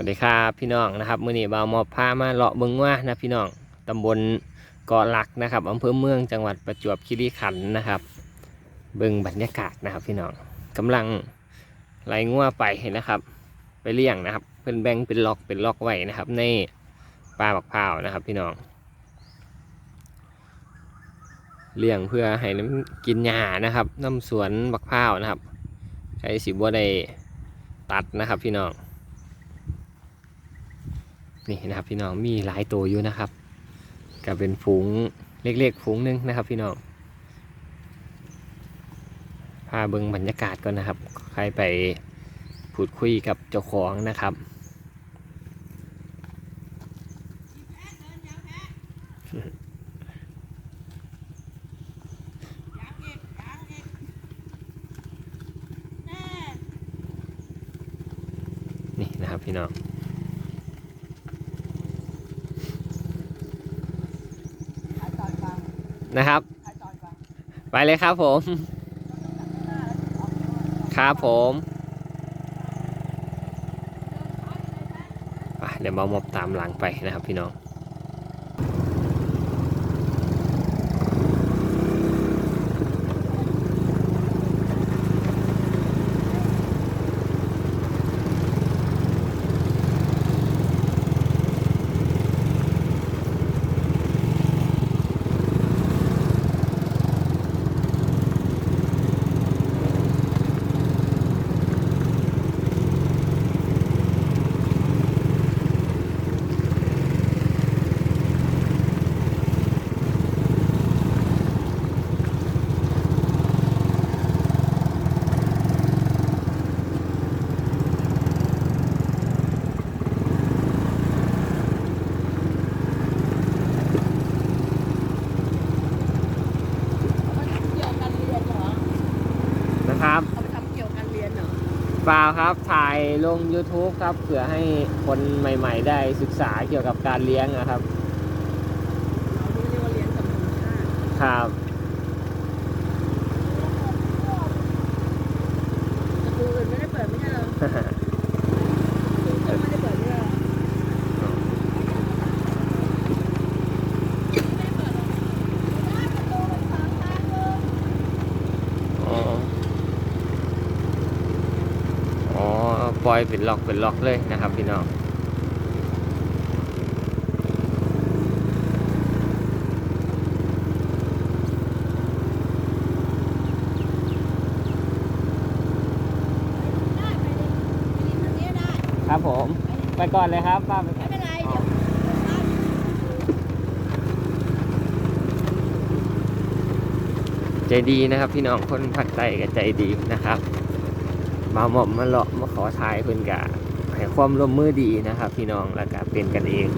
วัสดีครับพี่น้องนะครับมื้อนี้บ่าวมอบพามาเลาะเบิงว่านะพี่น้องตำบลเกาะหลักนะครับอำเภอเมืองจังหวัดประจวบคีรีขันธ์นะครับ เบิงบรรยากาศนะครับ พี่น้องกำลังไล่งัวไปนะครับ ไปเลี้ยงนะครับเพิ่นแบ่งเป็นล็อกเป็นล็อกไว้นะครับ ในป่าบักพร้าวนะครับ พี่น้องเลี้ยงเพื่อให้น้ำกินหญ้านะครับน้ำสวนบักพร้าวนะครับใช้สิบัวได้ตัดนะครับ พี่น้อง นี่นะครับพี่น้องมีหลายตัวอยู่นะครับก็เป็นฝูงเล็กๆฝูงหนึงนะครับ พี่น้องพาเบิงบรรยากาศก่อนนะครับ ใครไปพูดคุยกับเจ้าของนะครับนี่นะครับพี่น้อง ขายตอนกลาง นะครับ ไปเลยครับผม ครับผมไปเดี๋ยวมามอบตามหลังไปนะครับพี่น้อง เอาไปทำเกี่ยวกันเรียนเหรอ นะครับ เอาไปทำเกี่ยวกันเรียนเหรอ เปล่าครับ ถ่ายลง YouTube ครับ เผื่อให้คนใหม่ ๆ ได้ศึกษาเกี่ยวกับการเลี้ยงนะครับ เราเรียกว่าเรียนกับธรรมชาติ ครับ แต่ครูอื่นไม่ได้เปิดไม่ใช่เหรอครูก็ไม่ได้เปิดไม่ใช่เหรอ อ๋ออ๋อ ปล่อยเป็นล็อกเป็นล็อกเลยนะครับพี่น้องได้ไปดิไปดิทางนี้ได้ครับผม ไปก่อนเลยครับป้าไปไม่เป็นไร เดี๋ยวใจดีนะครับ พี่น้องคนภาคใต้ก็ใจดีนะครับ มาหมอมมาเลาะมาขอทายเพิ่นกะให้ความร่วมมือดีนะครับ พี่น้องแล้วก็เป็นกันเอง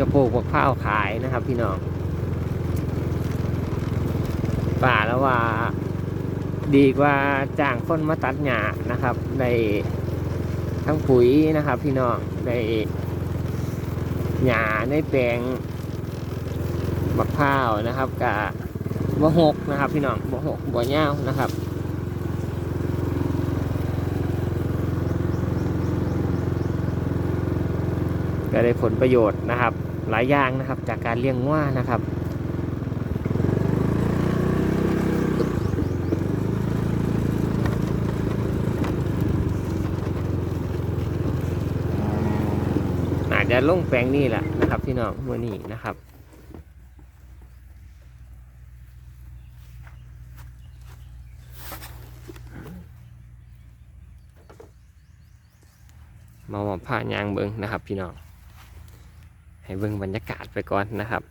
กระปุกมะพร้าวขายนะครับ พี่น้องป่าแล้วว่า ดีกว่าจ้างคนมาตัดหญ้านะครับในทั้งปุ๋ยนะครับ พี่น้องในหญ้าในแปลงมะพร้าวนะครับกับบ่หกนะครับ พี่น้องบ่หกบ่เง่าวนะครับ ก็ได้ผลประโยชน์นะครับ หลายอย่างนะครับจากการเลี้ยงง่านะครับอาจจะลงแปลงนี่แหละนะครับพี่น้องเมื่อนี้นะครับมาหมอบผ้ายางเบิงนะครับพี่น้อง ให้เบิ่งบรรยากาศไปก่อนนะครับ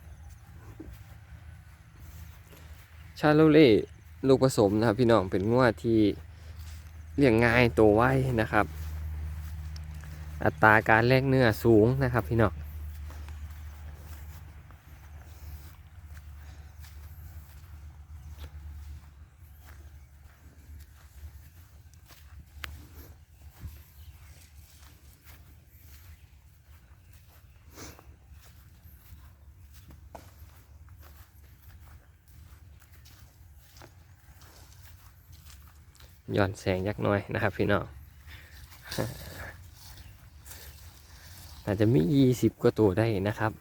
ชาโลเล่ลูกผสมนะครับพี่น้องเป็นงวดที่เลี้ยงง่ายโตวไวนะครับ อัตราการแลกเนื้อสูงนะครับพี่น้อง ย้อนแสงยักน่อยนะครับพี่น้องอาจจะมียี่สิบกว่าตัวได้นะครับ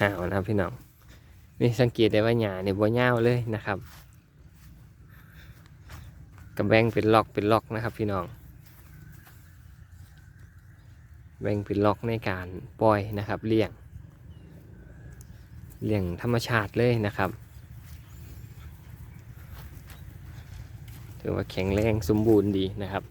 ห่าวนะครับพี่น้องนี่สังเกตได้ว่าหญ้าเนี่ยบ่าเลยนะครับ กระแบงเป็นล็อกเป็นล็อกนะครับ พี่น้องแบ่งเป็นล็อกในการปล่อยนะครับเลี้ยงเลี้ยงธรรมชาติเลยนะครับถือว่าแข็งแรงสมบูรณ์ดีนะครับ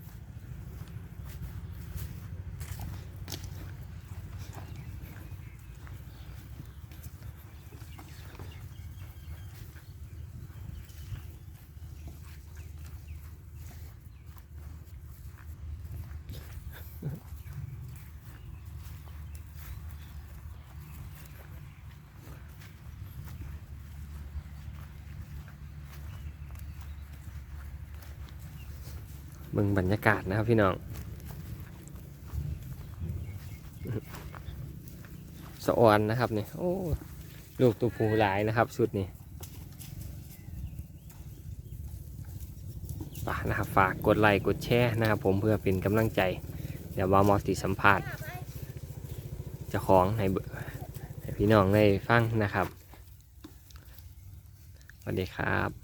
เบิ่งบรรยากาศนะครับพี่น้องสะออนนะครับนี่โอ้ลูกตัวผูหลายนะครับชุดนี้ฝากนะครับฝากกดไลค์กดแชร์นะครับ ผมเพื่อเป็นกำลังใจ เดี๋ยววามอสติสัมภาษณ์จะของให้เบิ่งให้พี่น้องได้ฟังนะครับสวัสดีครับ